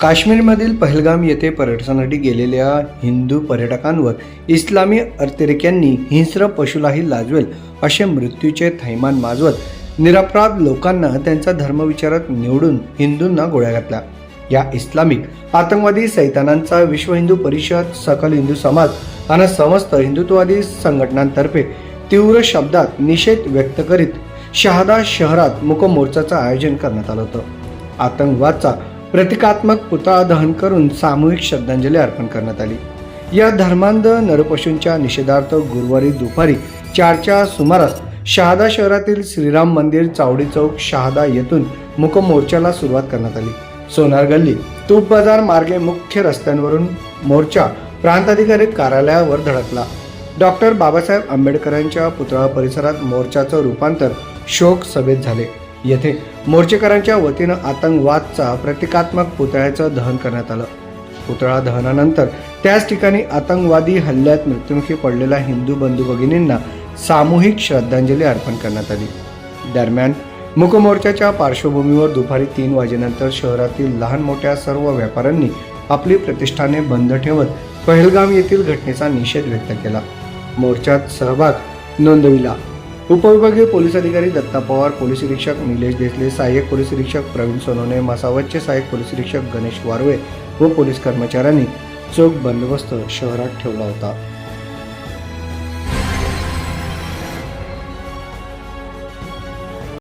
काश्मीरमधील पहलगाम येथे पर्यटनासाठी गेलेल्या हिंदू पर्यटकांवर इस्लामी अतिरेक्यांनी हिंस्र पशुलाही लाजवेल असे मृत्यूचे थैमान माजवत निरपराध लोकांना त्यांचा धर्मविचारात निवडून हिंदूंना गोळ्या घातल्या. या इस्लामिक आतंकवादी सैतानांचा विश्व हिंदू परिषद सकल हिंदू समाज आणि समस्त हिंदुत्ववादी संघटनांतर्फे तीव्र शब्दात निषेध व्यक्त करीत शहादा शहरात मुकमोर्चाचं आयोजन करण्यात आलं होतं. आतंकवादचा प्रतिकात्मक पुतळा दहन करून सामूहिक श्रद्धांजली अर्पण करण्यात आली. या धर्मांध नरपशूंच्या निषेधार्थ गुरुवारी दुपारी चारच्या सुमारास शहादा शहरातील श्रीराम मंदिर चावडी चौक शहादा येथून मुकमोर्चाला सुरुवात करण्यात आली. सोनार गल्ली तूप बाजार मार्गे मुख्य रस्त्यांवरून मोर्चा प्रांताधिकारी कार्यालयावर धडकला. डॉक्टर बाबासाहेब आंबेडकरांच्या पुतळा परिसरात मोर्चाचं रूपांतर शोक सभेत झाले. येथे मोर्चेकरांच्या वतीनं आतंकवादचा प्रतिकात्मक पुतळ्याचं दहन करण्यात आलं. पुतळा दहनानंतर त्याच ठिकाणी आतंकवादी हल्ल्यात मृत्युमुखी पडलेल्या हिंदू बंधू भगिनींना सामूहिक श्रद्धांजली अर्पण करण्यात आली. दरम्यान मुकमोर्चाच्या पार्श्वभूमीवर दुपारी तीन वाजेनंतर शहरातील लहान मोठ्या सर्व व्यापाऱ्यांनी आपली प्रतिष्ठाने बंद ठेवत पहलगाम येथील घटनेचा निषेध व्यक्त केला. मोर्चात सहभाग नोंदविला. उपविभागीय पोलीस अधिकारी दत्ता पवार पोलीस निरीक्षक निलेश देसले सहाय्यक पोलीस निरीक्षक प्रवीण सोनवणे मसावतचे सहाय्यक पोलीस निरीक्षक गणेश वारवे व पोलीस कर्मचाऱ्यांनी चोख बंदोबस्त शहरात ठेवला होता.